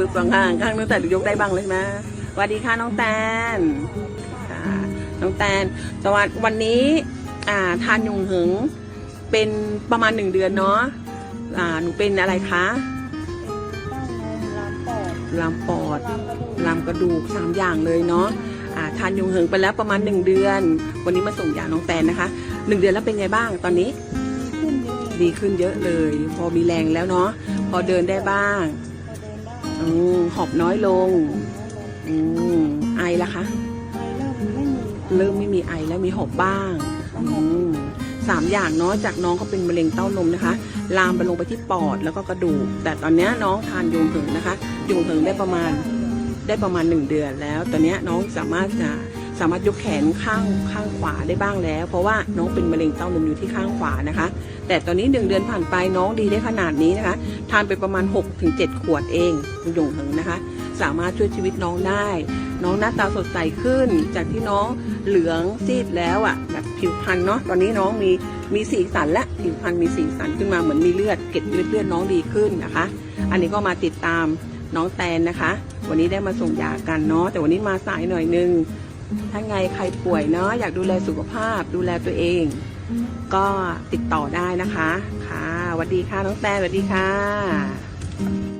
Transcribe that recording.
สุดสองข้างข้างน้องแตนยกได้บ้างเลยไหมสวัสดีค่ะน้องแตนน้องแตนสวัสดีวันนี้อ่าทานยุงหึงเป็นประมาณหนึ่งเดือนเนาะอ่าหนูเป็นอะไรคะลามปอดลามปอดลามกระดูกลามกระดูกสามอย่างเลยเนาะทานยุงเหิงไปแล้วประมาณหนึ่งเดือน วันนี้มาส่งยาน้องแตนนะคะหนึ่งเดือนแล้วเป็นไงบ้างตอนนี้ ดีขึ้นเยอะเลย พอมีแรงแล้วเนาะพอเดินได้บ้าง อเดินได้อมหอบน้อยลง อืมไอละคะ เริ่มไม่มีไอแล้วมีหอบบ้างอืมสามอย่างเนาะจากน้องเขาเป็นมะเร็งเต้านมนะคะ ลามไปลงไปที่ปอดแล้วก็กระดูก แต่ตอนนี้น้องทานยูงเหิงนะคะยูงเหิงได้ประมาณได้ประมาณหนึ่งเดือนแล้ว ตอนนี้น้องสามารถจะ สามารถยกแขนข้างข้างขวาได้บ้างแล้ว เพราะว่าน้องเป็นมะเร็งเต้านมอยู่ที่ข้างขวานะคะ แต่ตอนนี้ 1 เดือนผ่านไปน้องดีได้ขนาดนี้นะคะ ทานไปประมาณ 6-7 ขวดเองคุณยงเหิงนะคะ สามารถช่วยชีวิตน้องได้ น้องหน้าตาสดใสขึ้น จากที่น้องเหลืองซีดแล้วอะ่ะแบบผิวพรรณเนาะตอนนี้น้องมีมีสีสันและผิวพรรณมีสีสันขึ้นมาเหมือนมีเลือดเกล็ดเลือดเลือดน้องดีขึ้นนะคะ อันนี้ก็มาติดตามน้องแตนนะคะ วันนี้ได้มาส่งยากันเนาะแต่วันนี้มาสายหน่อยนึง ถ้าไงใครป่วยเนาะอยากดูแลสุขภาพดูแลตัวเอง ก็ติดต่อได้นะคะ ค่ะสวัสดีค่ะน้องแตนสวัสดีค่ะ